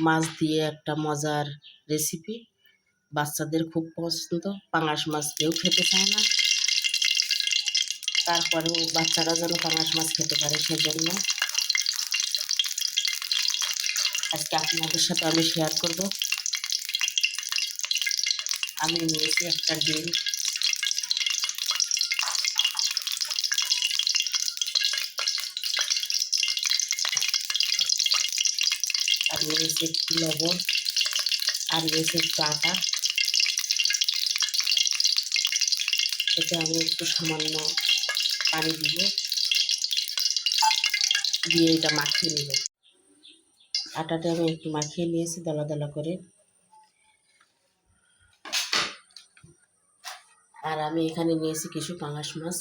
মাছ দিয়ে একটা মজার রেসিপি বাচ্চাদের খুব পছন্দ, পাঙাশ মাছ কেউ খেতে চায় না। তারপরেও বাচ্চারা যেন পাঙাশ মাছ খেতে পারে সেজন্য। আজকে আপনাদের সাথে আমি শেয়ার করব। আমি নিয়েছি একটা ডিম। আর নিয়েছি একটু লবণ আর নিয়েছি একটু আটা এতে আমি একটু সামান্য পানি দিব দিয়ে এটা মাখিয়ে নিব আটাটা আমি একটু মাখিয়ে নিয়েছি দলা দলা করে আর আমি এখানে নিয়েছি কিছু পাঙাশ মাছ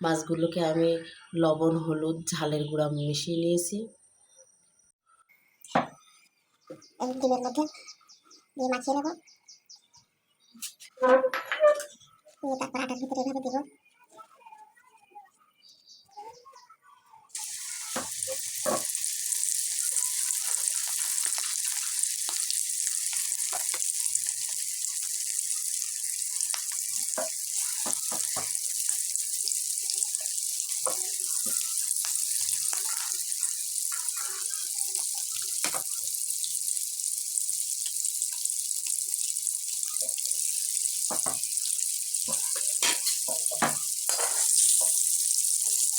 মাছগুলোকে আমি লবণ হলুদ ঝালের গুঁড়া মিশিয়ে নিয়েছি এই ডিমের মধ্যে দিয়ে মাখিয়ে নেব। তারপর আটার ভিতরে এভাবে দিব।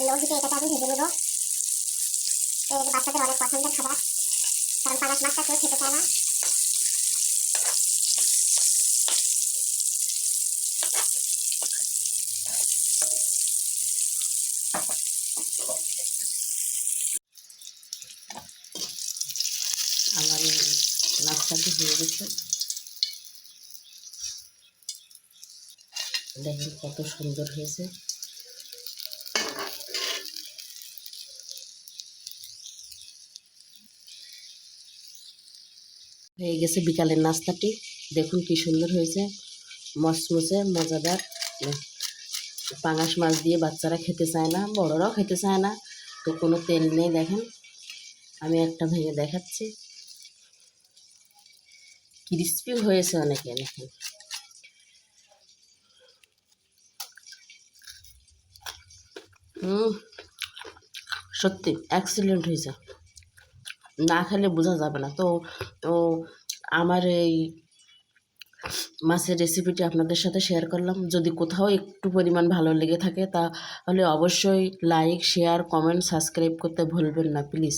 লৌহিতে এটাকে আমি ভেজে নেব। বাচ্চাদের অনেক পছন্দের খাবার। কারণ পাঙাশ মাছটা কেউ খেতে চায় না। আমার এই হয়ে গেছে। দেখেন কত সুন্দর হয়েছে। হয়ে গেছে বিকালের নাস্তাটি। দেখুন কি সুন্দর হয়েছে। মচমচে, মজাদার। পাঙাশ মাছ দিয়ে বাচ্চারা খেতে চায় না, বড়রাও খেতে চায় না। তো কোনো তেল নেই, দেখেন। আমি একটা ভেঙে দেখাচ্ছি। ক্রিস্পি হয়েছে অনেকে, দেখেন। সত্যি অ্যাক্সিডেন্ট হয়েছে। না খেলে বোঝা যাবে না। তো তো আমার এই মাছের রেসিপিটি আপনাদের সাথে শেয়ার করলাম। যদি কোথাও একটু পরিমাণ ভালো লেগে থাকে, তাহলে অবশ্যই লাইক শেয়ার কমেন্ট সাবস্ক্রাইব করতে ভুলবেন না প্লিজ